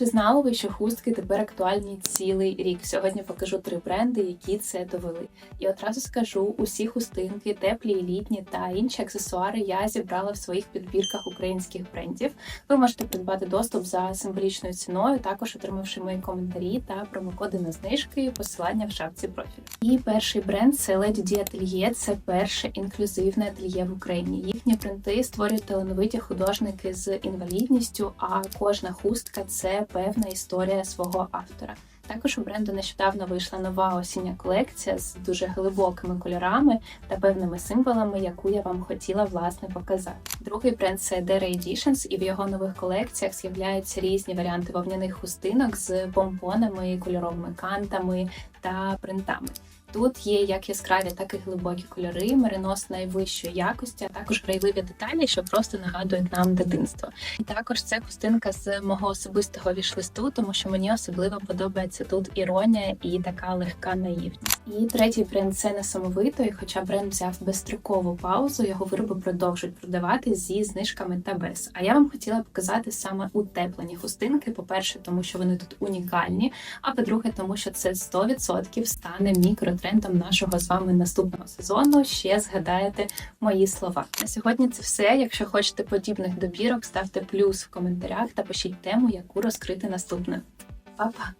Чи знали ви, що хустки тепер актуальні цілий рік? Сьогодні покажу три бренди, які це довели. І одразу скажу: усі хустинки, теплі літні та інші аксесуари я зібрала в своїх підбірках українських брендів. Ви можете придбати доступ за символічною ціною, також отримавши мої коментарі та промокоди на знижки, посилання в шапці профілю. І перший бренд це Lady D Atelier. Це перше інклюзивне ательє в Україні. Їхні принти створюють талановиті художники з інвалідністю, а кожна хустка це певна історія свого автора. Також у бренду нещодавно вийшла нова осіння колекція з дуже глибокими кольорами та певними символами, яку я вам хотіла власне показати. Другий бренд це Dere Editions, і в його нових колекціях з'являються різні варіанти вовняних хустинок з помпонами, кольоровими кантами та принтами. Тут є як яскраві, так і глибокі кольори, меринос найвищої якості, а також крайливі деталі, що просто нагадують нам дитинство. І також це хустинка з мого особистого вішлисту, тому що мені особливо подобається тут іронія і така легка наївність. І третій бренд це несамовито, і хоча бренд взяв безстрокову паузу, його вироби продовжують продавати зі знижками та без. А я вам хотіла показати саме утеплені хустинки. По-перше, тому що вони тут унікальні. А по-друге, тому що це 100% стане мікротрендом нашого з вами наступного сезону. Ще згадаєте мої слова. На сьогодні це все. Якщо хочете подібних добірок, ставте плюс в коментарях та пишіть тему, яку розкрити наступне. Па-па!